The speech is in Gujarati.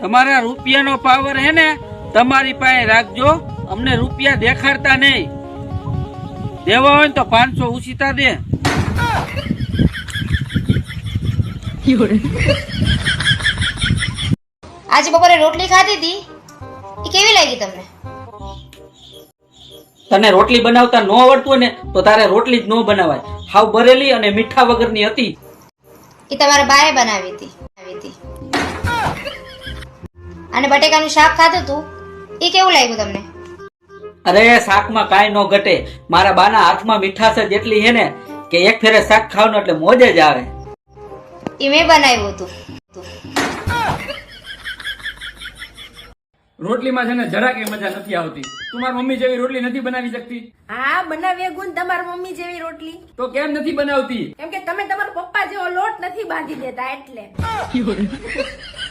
તમારા રૂપિયાનો પાવર હે ને તમારી પાસે રાખજો. અમને રૂપિયા દેખાડતા નહીં. દેવા હોય ને તો પાંચસો ઉછીતા દે. આજે બપોરે રોટલી ખાધી હતી એ કેવી લાગી તમને? તને રોટલી બનાવતા ન આવડતું ને તો તારે રોટલી જ ન બનાવાય. હાવ ભરેલી અને મીઠા વગરની હતી. એ તમારા બાએ બનાવી હતી બનાવી હતી. અને બટેકાનું શાક ખાધું તું? એ કેવું લાગ્યું તમને? અરે શાકમાં કાંઈ ન ઘટે. મારા બાના હાથમાં મીઠાશ જ એટલી છે ને કે એક ફેરે શાક ખાવાનું એટલે મોજે જ આવે. એ મેં બનાવ્યું હતું. રોટલીમાં છે ને જરા કે મજા નથી આવતી. તું મારી મમ્મી જેવી રોટલી નથી બનાવી શકતી? હા બનાવીએ ગુણ તમારી મમ્મી જેવી રોટલી. તો કેમ નથી બનાવતી? કેમ કે તમે તમારા પપ્પા જેવો લોટ નથી બાંધી દેતા એટલે.